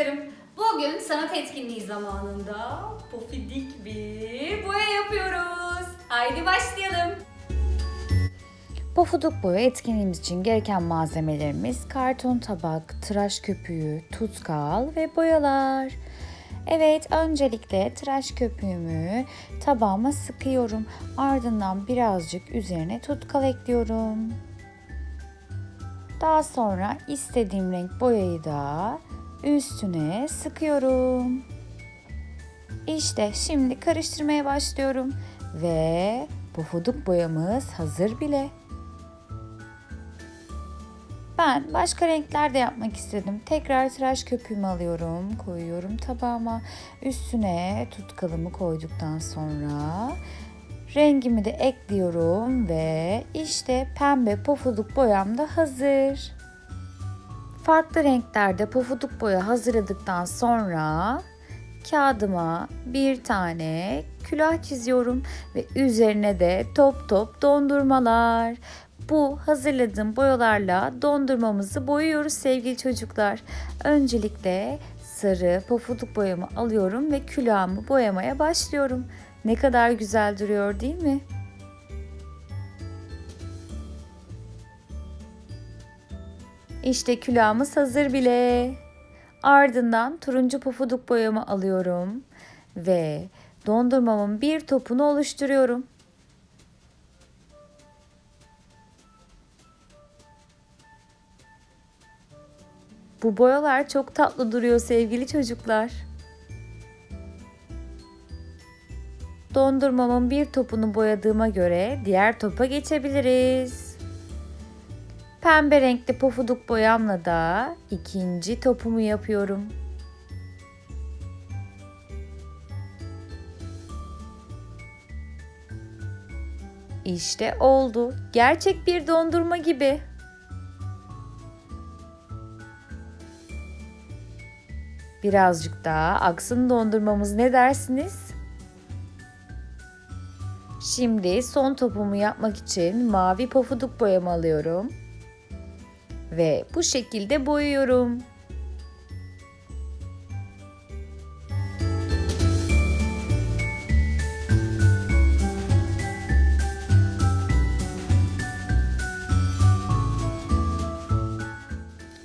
çocuklarım. Bugün sanat etkinliği zamanında pofidik bir boya yapıyoruz. Haydi başlayalım. Pofuduk boya etkinliğimiz için gereken malzemelerimiz karton tabak, tıraş köpüğü, tutkal ve boyalar. Evet, öncelikle tıraş köpüğümü tabağıma sıkıyorum. Ardından birazcık üzerine tutkal ekliyorum. Daha sonra istediğim renk boyayı da üstüne sıkıyorum. İşte şimdi karıştırmaya başlıyorum ve pofuduk boyamız hazır bile. Ben başka renkler de yapmak istedim. Tekrar tıraş köpüğümü alıyorum, koyuyorum tabağıma. Üstüne tutkalımı koyduktan sonra rengimi de ekliyorum ve işte pembe pofuduk boyam da hazır. Farklı renklerde pofuduk boya hazırladıktan sonra kağıdıma bir tane külah çiziyorum ve üzerine de top top dondurmalar. Bu hazırladığım boyalarla dondurmamızı boyuyoruz sevgili çocuklar. Öncelikle sarı pofuduk boyamı alıyorum ve külahımı boyamaya başlıyorum. Ne kadar güzel duruyor değil mi? İşte külahımız hazır bile. Ardından turuncu pofuduk boyamı alıyorum ve dondurmamın bir topunu oluşturuyorum. Bu boyalar çok tatlı duruyor sevgili çocuklar. Dondurmamın bir topunu boyadığıma göre diğer topa geçebiliriz. Pembe renkli pofuduk boyamla da ikinci topumu yapıyorum. İşte oldu. Gerçek bir dondurma gibi. Birazcık daha aksın dondurmamız ne dersiniz? Şimdi son topumu yapmak için mavi pofuduk boyamı alıyorum. Ve bu şekilde boyuyorum.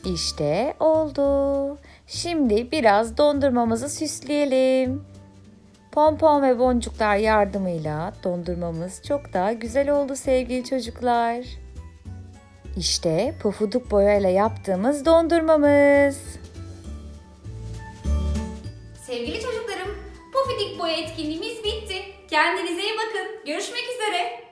İşte oldu. Şimdi biraz dondurmamızı süsleyelim. Pompon ve boncuklar yardımıyla dondurmamız çok daha güzel oldu sevgili çocuklar. İşte pofuduk boyayla yaptığımız dondurmamız. Sevgili çocuklarım, pofidik boya etkinliğimiz bitti. Kendinize iyi bakın. Görüşmek üzere.